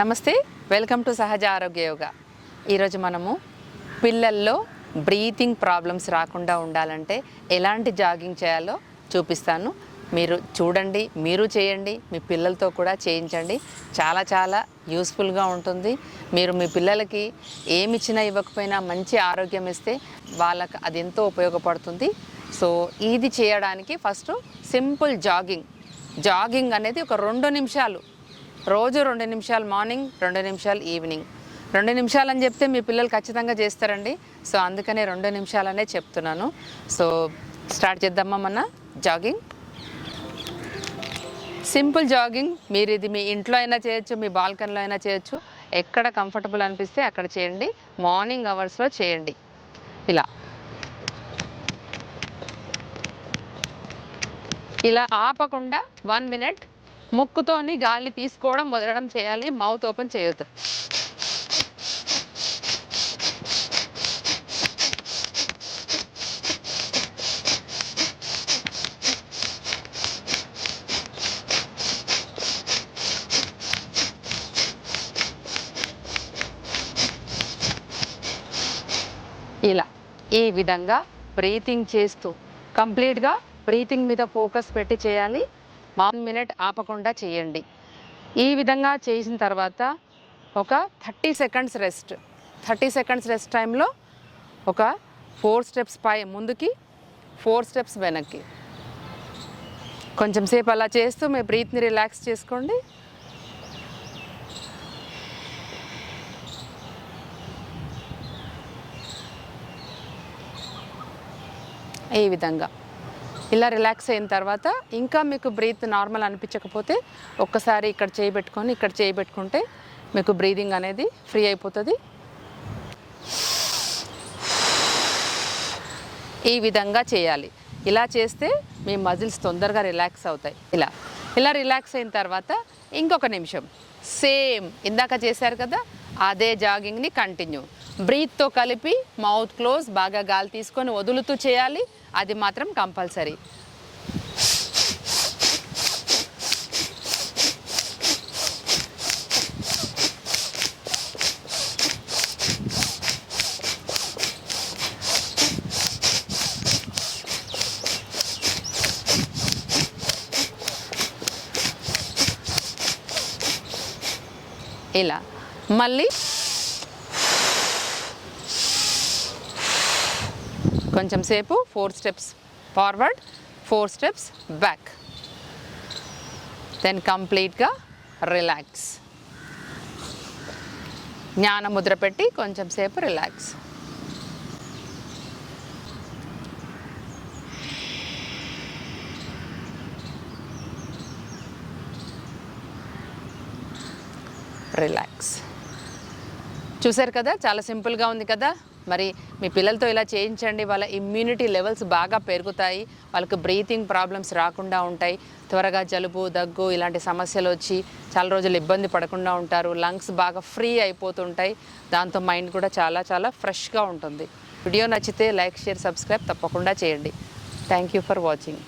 నమస్తే welcome to సహజ ఆరోగ్య యోగ. ఈరోజు మనము పిల్లల్లో బ్రీతింగ్ ప్రాబ్లమ్స్ రాకుండా ఉండాలంటే ఎలాంటి జాగింగ్ చేయాలో చూపిస్తాను. మీరు చూడండి మీరు చేయండి మీ పిల్లలతో కూడా చేయించండి. చాలా చాలా యూస్ఫుల్గా ఉంటుంది. మీరు మీ పిల్లలకి ఏమి ఇచ్చినా ఇవ్వకపోయినా మంచి ఆరోగ్యం ఇస్తే వాళ్ళకి అది ఎంతో ఉపయోగపడుతుంది. సో ఇది చేయడానికి ఫస్ట్ సింపుల్ జాగింగ్. జాగింగ్ అనేది ఒక రెండు నిమిషాలు రోజు రెండు నిమిషాలు మార్నింగ్ రెండు నిమిషాలు ఈవినింగ్. రెండు నిమిషాలు అని చెప్తే మీ పిల్లలు ఖచ్చితంగా చేస్తారండి. సో అందుకనే రెండు నిమిషాలనే చెప్తున్నాను. సో స్టార్ట్ చేద్దామా మన జాగింగ్. Simple jogging. మీరు ఇది మీ ఇంట్లో అయినా చేయొచ్చు మీ బాల్కనీలో అయినా చేయొచ్చు. ఎక్కడ కంఫర్టబుల్ అనిపిస్తే అక్కడ చేయండి. మార్నింగ్ అవర్స్లో చేయండి. ఇలా. ఇలా ఆపకుండా వన్ మినిట్ ముక్కుతోని గాలి తీసుకోవడం వదలడం చేయాలి. మౌత్ ఓపెన్ చేయొద్దు. ఇలా ఈ విధంగా బ్రీతింగ్ చేస్తూ కంప్లీట్గా బ్రీతింగ్ మీద ఫోకస్ పెట్టి చేయాలి. వన్ మినిట్ ఆపకుండా చేయండి. ఈ విధంగా చేసిన తర్వాత ఒక thirty seconds rest. Thirty seconds rest టైంలో ఒక ఫోర్ స్టెప్స్ పై ముందుకి ఫోర్ స్టెప్స్ వెనక్కి. కొంచెం సేపు అలా చేస్తూ మీ బ్రీత్ని రిలాక్స్ చేసుకోండి. ఈ విధంగా. ఇలా రిలాక్స్ అయిన తర్వాత ఇంకా మీకు బ్రీత్ నార్మల్ అనిపించకపోతే ఒక్కసారి ఇక్కడ చేయబెట్టుకొని ఇక్కడ చేయబెట్టుకుంటే మీకు బ్రీదింగ్ అనేది ఫ్రీ అయిపోతుంది. ఈ విధంగా చేయాలి. ఇలా చేస్తే మీ మజిల్స్ తొందరగా రిలాక్స్ అవుతాయి. ఇలా. ఇలా రిలాక్స్ అయిన తర్వాత ఇంకొక నిమిషం. సేమ్ ఇందాక చేశారు కదా అదే జాగింగ్ని కంటిన్యూ. బ్రీత్తో కలిపి మౌత్ క్లోజ్ బాగా గాలి తీసుకొని వదులుతూ చేయాలి. అది మాత్రం కంపల్సరీ. ఇలా. మళ్ళీ. కొంచెం సేపు. Four steps forward four steps back then కంప్లీట్గా రిలాక్స్ జ్ఞాన ముద్ర పెట్టి కొంచెం సేపు రిలాక్స్ రిలాక్స్ చూశారు కదా చాలా సింపుల్గా ఉంది కదా. మరి మీ పిల్లలతో ఇలా చేయించండి వాళ్ళ ఇమ్యూనిటీ లెవెల్స్ బాగా పెరుగుతాయి వాళ్ళకి బ్రీతింగ్ ప్రాబ్లమ్స్ రాకుండా ఉంటాయి. త్వరగా జలుబు దగ్గు ఇలాంటి సమస్యలు వచ్చి చాలా రోజులు ఇబ్బంది పడకుండా ఉంటారు. లంగ్స్ బాగా ఫ్రీ అయిపోతుంటాయి. దాంతో మైండ్ కూడా చాలా చాలా ఫ్రెష్గా ఉంటుంది. వీడియో నచ్చితే లైక్ షేర్ సబ్స్క్రైబ్ తప్పకుండా చేయండి. Thank you for watching